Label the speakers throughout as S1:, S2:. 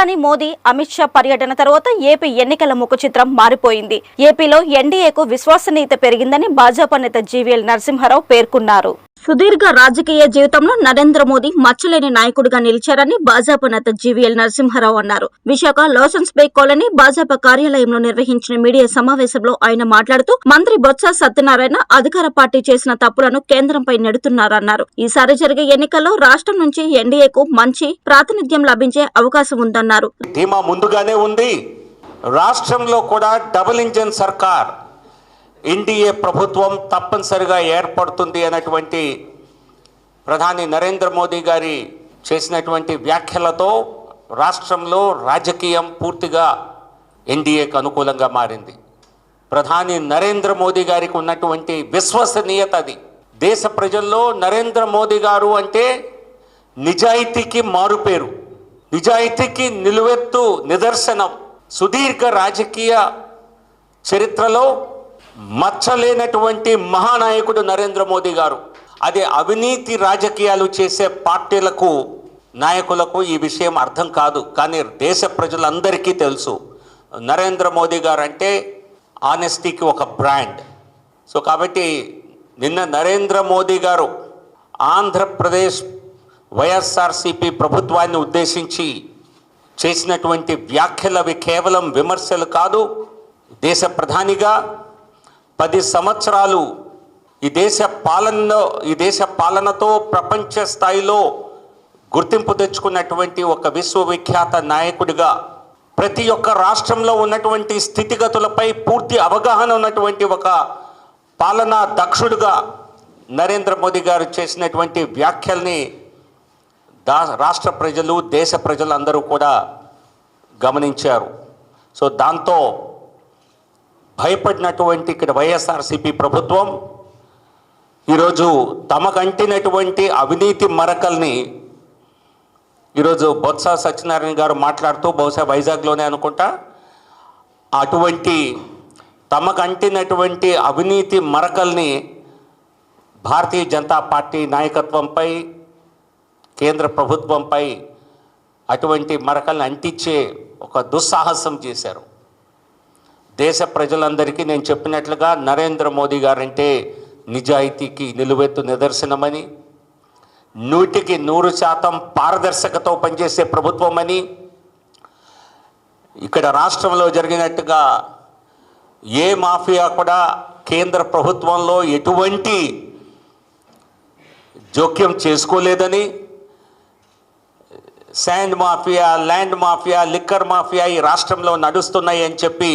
S1: ప్రధాని మోదీ అమిత్ షా పర్యటన తర్వాత ఏపీ ఎన్నికల ముఖ చిత్రం మారిపోయింది. ఏపీలో ఎన్డీఏకు విశ్వసనీయత పెరిగిందని భాజపా నేత జీవీఎల్ నరసింహారావు పేర్కొన్నారు. సుదీర్ఘ రాజకీయ జీవితంలో నరేంద్ర మోదీ మచ్చలేని నాయకుడిగా నిలిచారని భాజపా నేత జీవీఎల్ నరసింహారావు అన్నారు. Visakha Lawsons bay colony Bhajapa కార్యాలయంలో నిర్వహించిన మీడియా సమావేశంలో ఆయన మాట్లాడుతూ మంత్రి బొత్స సత్యనారాయణ అధికార పార్టీ చేసిన తప్పులను కేంద్రంపై నెడుతున్నారన్నారు. ఈసారి జరిగే ఎన్నికల్లో రాష్ట్రం నుంచి ఎన్డీఏకు మంచి ప్రాతినిధ్యం లభించే అవకాశం ఉందన్నారు.
S2: ముందుగానే ఉంది. రాష్ట్రంలో కూడా డబుల్ ఇంజన్ సర్కార్ ఎన్డీఏ ప్రభుత్వం తప్పనిసరిగా ఏర్పడుతుంది అనేటువంటి ప్రధాని నరేంద్ర మోదీ గారి చేసినటువంటి వ్యాఖ్యలతో రాష్ట్రంలో రాజకీయం పూర్తిగా ఎన్డీఏకు అనుకూలంగా మారింది. ప్రధాని నరేంద్ర మోదీ గారికి ఉన్నటువంటి విశ్వసనీయత అది. దేశ ప్రజల్లో నరేంద్ర మోదీ గారు అంటే నిజాయితీకి మారుపేరు నిజాయితీకి నిలువెత్తు నిదర్శనం సుదీర్ఘ రాజకీయ చరిత్రలో మచ్చలేనటువంటి మహానాయకుడు నరేంద్ర మోదీ గారు. అదే అవినీతి రాజకీయాలు చేసే పార్టీలకు నాయకులకు ఈ విషయం అర్థం కాదు. కానీ దేశ ప్రజలందరికీ తెలుసు. నరేంద్ర మోదీ గారు అంటే ఆనెస్టీకి ఒక బ్రాండ్. సో కాబట్టి నిన్న నరేంద్ర మోదీ గారు ఆంధ్రప్రదేశ్ వైఎస్ఆర్సిపి ప్రభుత్వాన్ని ఉద్దేశించి చేసినటువంటి వ్యాఖ్యలు అవి కేవలం విమర్శలు కాదు దేశ ప్రధానిగా పది సంవత్సరాలు ఈ దేశ పాలనలో ఈ దేశ పాలనతో ప్రపంచ స్థాయిలో గుర్తింపు తెచ్చుకున్నటువంటి ఒక విశ్వవిఖ్యాత నాయకుడిగా ప్రతి ఒక్క రాష్ట్రంలో ఉన్నటువంటి స్థితిగతులపై పూర్తి అవగాహన ఉన్నటువంటి ఒక పాలనా దక్షుడుగా నరేంద్ర మోదీ గారు చేసినటువంటి వ్యాఖ్యల్ని దా రాష్ట్ర ప్రజలు దేశ ప్రజలు అందరూ కూడా గమనించారు. సో దాంతో భయపడినటువంటి ఇక్కడ వైఎస్ఆర్సిపి ప్రభుత్వం ఈరోజు తమకంటినటువంటి అవినీతి మరకల్ని ఈరోజు బొత్స సత్యనారాయణ గారు మాట్లాడుతూ బహుశా వైజాగ్లోనే అనుకుంటా అటువంటి తమకంటినటువంటి అవినీతి మరకల్ని భారతీయ జనతా పార్టీ నాయకత్వంపై కేంద్ర ప్రభుత్వంపై అటువంటి మరకల్ని అంటించే ఒక దుస్సాహసం చేశారు. దేశ ప్రజలందరికీ నేను చెప్పినట్లుగా నరేంద్ర మోదీ గారంటే నిజాయితీకి నిలువెత్తు నిదర్శనమని నూటికి నూరు శాతం పారదర్శకతో పనిచేసే ప్రభుత్వం అని ఇక్కడ రాష్ట్రంలో జరిగినట్టుగా ఏ మాఫియా కూడా కేంద్ర ప్రభుత్వంలో ఎటువంటి జోక్యం చేసుకోలేదని sand mafia land mafia liquor mafia ఈ రాష్ట్రంలో నడుస్తున్నాయి అని చెప్పి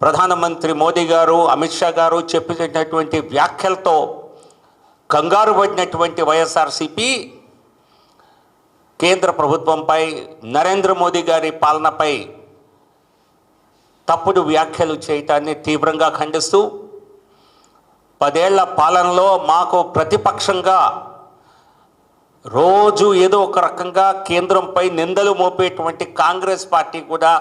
S2: ప్రధానమంత్రి మోదీ గారు అమిత్ షా గారు చెప్పినటువంటి వ్యాఖ్యలతో కంగారు పడినటువంటి వైఎస్ఆర్సిపి కేంద్ర ప్రభుత్వంపై నరేంద్ర మోదీ గారి పాలనపై తప్పుడు వ్యాఖ్యలు చేయటాన్ని తీవ్రంగా ఖండిస్తూ పదేళ్ళ పాలనలో మాకు ప్రతిపక్షంగా రోజు ఏదో ఒక రకంగా కేంద్రంపై నిందలు మోపేటువంటి కాంగ్రెస్ పార్టీ కూడా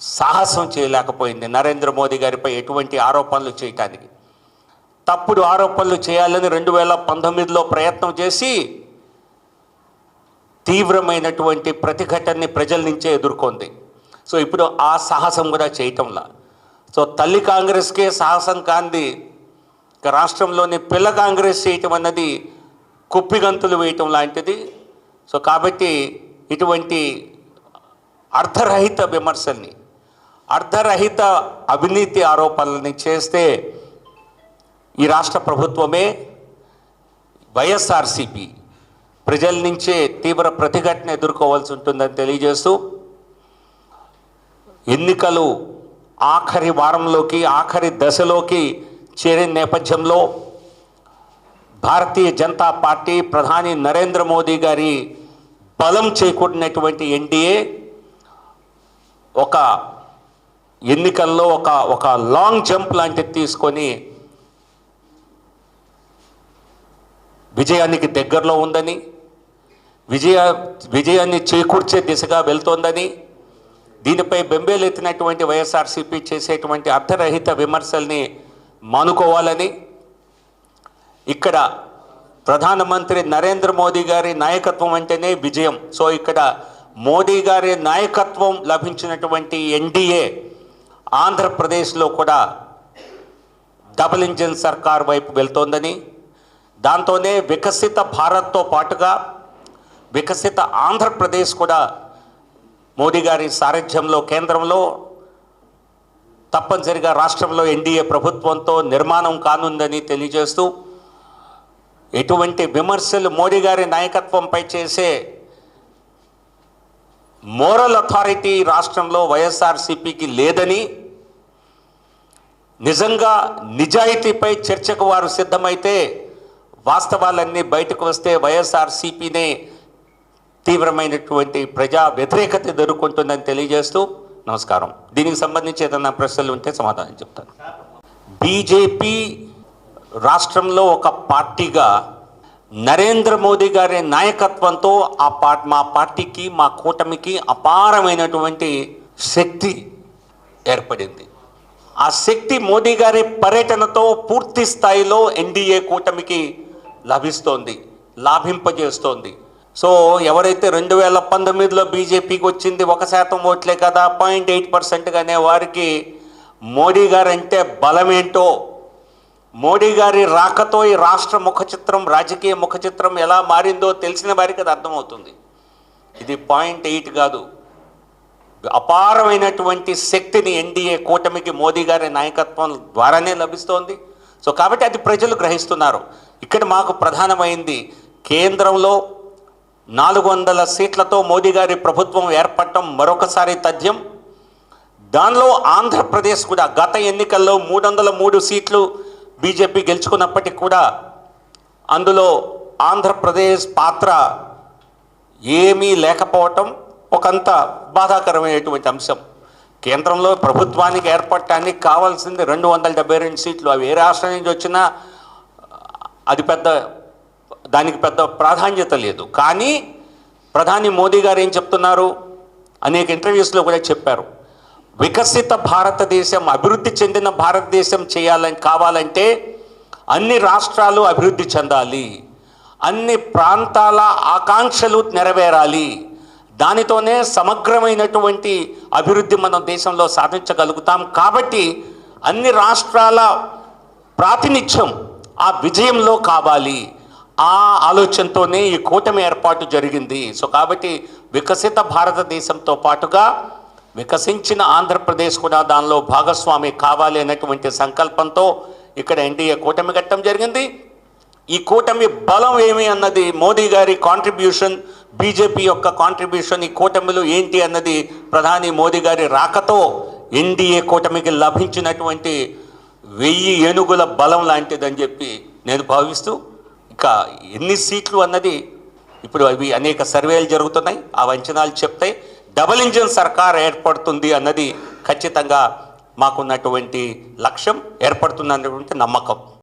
S2: సాహసం చేయలేకపోయింది. నరేంద్ర మోదీ గారిపై ఎటువంటి ఆరోపణలు చేయటానికి. తప్పుడు ఆరోపణలు చేయాలని రెండు వేల పంతొమ్మిదిలో ప్రయత్నం చేసి తీవ్రమైనటువంటి ప్రతిఘటనని ప్రజల నుంచే ఎదుర్కొంది. సో ఇప్పుడు ఆ సాహసం కూడా చేయటంలా. సో తల్లి కాంగ్రెస్కే సాహసం కాంది. రాష్ట్రంలోని పిల్ల కాంగ్రెస్ చేయటం అన్నది కుప్పిగంతులు వేయటం లాంటిది. సో కాబట్టి ఇటువంటి అర్ధరహిత విమర్శల్ని అర్ధరహిత అవినీతి ఆరోపణలని చేస్తే ఈ రాష్ట్ర ప్రభుత్వమే వైఎస్ఆర్సిపి ప్రజల నుంచే తీవ్ర ప్రతిఘటన ఎదుర్కోవాల్సి ఉంటుందని తెలియజేస్తూ ఎన్నికలు ఆఖరి వారంలోకి ఆఖరి దశలోకి చేరిన నేపథ్యంలో భారతీయ జనతా పార్టీ ప్రధాని నరేంద్ర మోదీ గారి బలం చేకూడినటువంటి ఎన్డీఏ ఒక ఎన్నికల్లో ఒక ఒక లాంగ్ జంప్ లాంటిది తీసుకొని విజయానికి దగ్గరలో ఉందని విజయ విజయాన్ని చేకూర్చే దిశగా వెళ్తోందని దీనిపై బెంబేలెత్తినటువంటి వైఎస్ఆర్సీపీ చేసేటువంటి అర్థరహిత విమర్శల్ని మానుకోవాలని ఇక్కడ ప్రధానమంత్రి నరేంద్ర మోదీ గారి నాయకత్వం అంటేనే విజయం. సో ఇక్కడ మోదీ గారి నాయకత్వం లభించినటువంటి ఎన్డీఏ ఆంధ్రప్రదేశ్లో కూడా డబుల్ ఇంజిన్ సర్కార్ వైపు వెళ్తోందని దాంతోనే వికసిత భారత్తో పాటుగా వికసిత ఆంధ్రప్రదేశ్ కూడా మోడీ గారి సారథ్యంలో కేంద్రంలో తప్పనిసరిగా రాష్ట్రంలో ఎన్డీఏ ప్రభుత్వంతో నిర్మాణం కానుందని తెలియజేస్తూ ఎటువంటి విమర్శలు మోడీ గారి నాయకత్వంపై చేసే మోరల్ అథారిటీ రాష్ట్రంలో వైఎస్ఆర్సీపీకి లేదని నిజంగా నిజాయితీపై చర్చకు వారు సిద్ధమైతే వాస్తవాలన్నీ బయటకు వస్తే వైఎస్ఆర్సీపీనే తీవ్రమైనటువంటి ప్రజా వ్యతిరేకత ఎదుర్కొంటుందని తెలియజేస్తూ నమస్కారం. దీనికి సంబంధించి ఏదైనా ప్రశ్నలు ఉంటే సమాధానం చెప్తాను. బీజేపీ రాష్ట్రంలో ఒక పార్టీగా నరేంద్ర మోదీ గారి నాయకత్వంతో ఆ పా మా పార్టీకి మా కూటమికి అపారమైనటువంటి శక్తి ఏర్పడింది. ఆ శక్తి మోదీ గారి పర్యటనతో పూర్తి స్థాయిలో ఎన్డీఏ కూటమికి లభిస్తోంది లాభింపజేస్తోంది. సో ఎవరైతే రెండు వేల పంతొమ్మిదిలో బీజేపీకి వచ్చింది ఒక శాతం ఓట్లే కదా పాయింట్ ఎయిట్ పర్సెంట్గానే వారికి మోడీ గారంటే బలమేంటో మోడీ గారి రాకతో ఈ రాష్ట్ర ముఖ చిత్రం రాజకీయ ముఖ చిత్రం ఎలా మారిందో తెలిసిన వారికి అది అర్థమవుతుంది. ఇది పాయింట్ ఎయిట్ కాదు. అపారమైనటువంటి శక్తిని ఎన్డీఏ కూటమికి మోదీ గారి నాయకత్వం ద్వారానే లభిస్తోంది. సో కాబట్టి అది ప్రజలు గ్రహిస్తున్నారు. ఇక్కడ మాకు ప్రధానమైంది కేంద్రంలో నాలుగు వందల సీట్లతో మోదీ గారి ప్రభుత్వం ఏర్పడటం మరొకసారి తథ్యం. దానిలో ఆంధ్రప్రదేశ్ కూడా గత ఎన్నికల్లో మూడు వందల మూడు సీట్లు బీజేపీ గెలుచుకున్నప్పటికీ కూడా అందులో ఆంధ్రప్రదేశ్ పాత్ర ఏమీ లేకపోవటం ఒకంత బాధాకరమైనటువంటి అంశం. కేంద్రంలో ప్రభుత్వానికి ఏర్పడటానికి కావాల్సింది రెండు వందల డెబ్బై రెండు సీట్లు. అవి ఏ రాష్ట్రం నుంచి వచ్చినా అది పెద్ద దానికి పెద్ద ప్రాధాన్యత లేదు. కానీ ప్రధాని మోదీ గారు ఏం చెప్తున్నారు? అనేక ఇంటర్వ్యూస్లో కూడా చెప్పారు. వికసిత భారతదేశం అభివృద్ధి చెందిన భారతదేశం చేయాలని కావాలంటే అన్ని రాష్ట్రాలు అభివృద్ధి చెందాలి. అన్ని ప్రాంతాల ఆకాంక్షలు నెరవేరాలి. దానితోనే సమగ్రమైనటువంటి అభివృద్ధి మనం దేశంలో సాధించగలుగుతాం. కాబట్టి అన్ని రాష్ట్రాల ప్రాతినిధ్యం ఆ విజయంలో కావాలి. ఆ ఆలోచనతోనే ఈ కూటమి ఏర్పాటు జరిగింది. సో కాబట్టి వికసిత భారతదేశంతో పాటుగా వికసించిన ఆంధ్రప్రదేశ్ కూడా దానిలో భాగస్వామి కావాలి అనేటువంటి సంకల్పంతో ఇక్కడ ఎన్డీఏ కూటమి కట్టడం జరిగింది. ఈ కూటమి బలం ఏమి అన్నది మోదీ గారి కాంట్రిబ్యూషన్ బీజేపీ యొక్క కాంట్రిబ్యూషన్ ఈ కూటమిలో ఏంటి అన్నది ప్రధాని మోదీ గారి రాకతో ఎన్డీఏ కూటమికి లభించినటువంటి వెయ్యి ఏనుగుల బలం లాంటిదని చెప్పి నేను భావిస్తూ ఇక ఎన్ని సీట్లు అన్నది ఇప్పుడు అవి అనేక సర్వేలు జరుగుతున్నాయి. ఆ అంచనాలు చెప్తాయి. డబుల్ ఇంజిన్ సర్కార్ ఏర్పడుతుంది అన్నది ఖచ్చితంగా మాకున్నటువంటి లక్ష్యం ఏర్పడుతున్నటువంటి నమ్మకం.